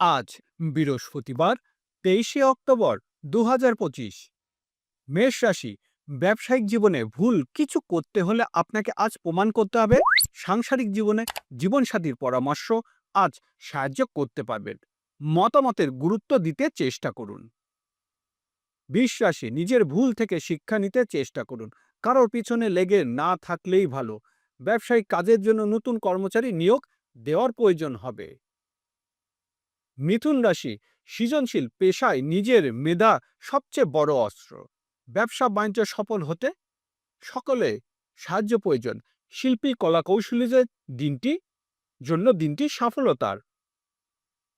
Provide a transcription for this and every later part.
আজ বৃহস্পতিবার, তেইশে অক্টোবর দু হাজার পঁচিশ। মেষ রাশি, ব্যবসায়িক জীবনে ভুল কিছু করতে হলে আপনাকে আজ প্রমাণ করতে হবে। সাংসারিক জীবনে জীবনসাথীর পরামর্শ আজ সাহায্য করতে পারবেন। মতামতের গুরুত্ব দিতে চেষ্টা করুন। রাশি, নিজের ভুল থেকে শিক্ষা নিতে চেষ্টা করুন। কারোর পিছনে লেগে না থাকলেই ভালো। ব্যবসায়িক কাজের জন্য নতুন কর্মচারী নিয়োগ দেওয়ার প্রয়োজন হবে। মিথুন রাশি সৃজনশীল, পেশায় নিজের মেধা সবচেয়ে বড় অস্ত্র। ব্যবসা, বাণিজ্য সফল হতে সকলে সাহায্য প্রয়োজন। শিল্পী, কলা কৌশলীদের দিনটি জন্য দিনটি সফলতার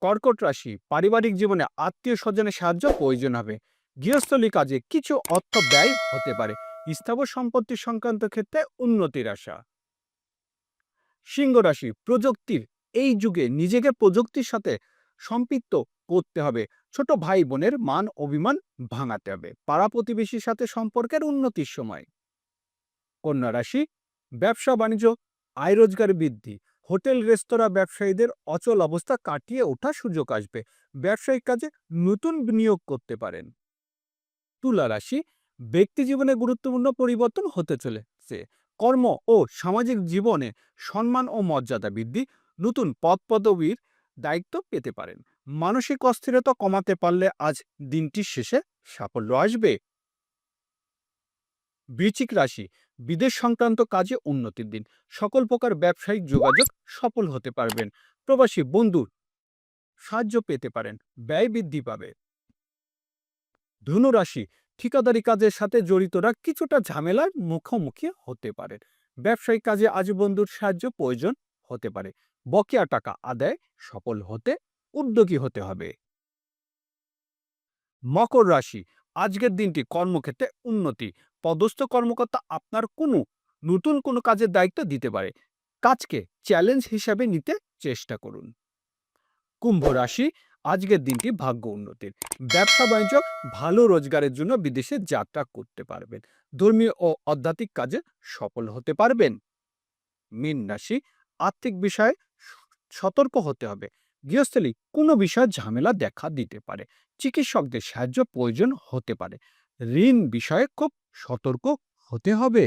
কর্কট রাশি পারিবারিক জীবনে আত্মীয় স্বজনের সাহায্য প্রয়োজন হবে। গৃহস্থলী কাজে কিছু অর্থ ব্যয় হতে পারে। স্থাবর সম্পত্তি সংক্রান্ত ক্ষেত্রে উন্নতির আশা। সিংহ রাশি প্রযুক্তির এই যুগে নিজেকে প্রযুক্তির সাথে সম্পৃক্ত করতে হবে। ছোট ভাই বোনের মান অভিমান ভাঙাতে হবে। পাড়া প্রতিবেশীর সাথে সম্পর্কের উন্নতির সময়। কন্যা রাশি, ব্যবসা বাণিজ্য, আয় রোজগার বৃদ্ধি। হোটেল, রেস্তোরাঁ ব্যবসায়ীদের অচল অবস্থা কাটিয়ে ওঠার সুযোগ আসবে। ব্যবসায়িক কাজে নতুন বিনিয়োগ করতে পারেন। তুলা রাশি, ব্যক্তি জীবনে গুরুত্বপূর্ণ পরিবর্তন হতে চলেছে। কর্ম ও সামাজিক জীবনে সম্মান ও মর্যাদা বৃদ্ধি। নতুন পদ পদবীর দায়িত্ব পেতে পারেন। মানসিক অস্থিরতা কমাতে পারলে আজ দিনটির শেষে সাফল্য আসবে। বৃচিক রাশি, বিদেশ সংক্রান্ত কাজে উন্নতির দিন। সকল প্রকার ব্যবসায়িক যোগাযোগ সফল হতে পারবেন। প্রবাসী বন্ধুর সাহায্য পেতে পারেন, ব্যয় বৃদ্ধি পাবে। ধনুরাশি, ঠিকাদারি কাজের সাথে জড়িতরা কিছুটা ঝামেলার মুখোমুখি হতে পারে ব্যবসায়িক কাজে আজ বন্ধুর সাহায্য প্রয়োজন হতে পারে। বকেয়া টাকা আদায় সফল হতে উদ্যোগী হতে হবে। মকর রাশি, আজকের দিনটি কর্মক্ষেত্রে উন্নতি। পদস্থ কর্মকর্তা আপনার কোনো নতুন কোনো কাজের দায়িত্ব দিতে পারে। কাজকে চ্যালেঞ্জ হিসাবে নিতে চেষ্টা করুন। কুম্ভ রাশি, আজকের দিনটি ভাগ্য উন্নতির। ব্যবসা বাণিজ্য ভালো রোজগারের জন্য বিদেশে যাত্রা করতে পারবেন। ধর্মীয় ও আধ্যাত্মিক কাজে সফল হতে পারবেন। মীন রাশি আর্থিক বিষয়ে সতর্ক হতে হবে। গৃহস্থলী কোনো বিষয়ে ঝামেলা দেখা দিতে পারে। চিকিৎসকদের সাহায্য প্রয়োজন হতে পারে। ঋণ বিষয়ে খুব সতর্ক হতে হবে।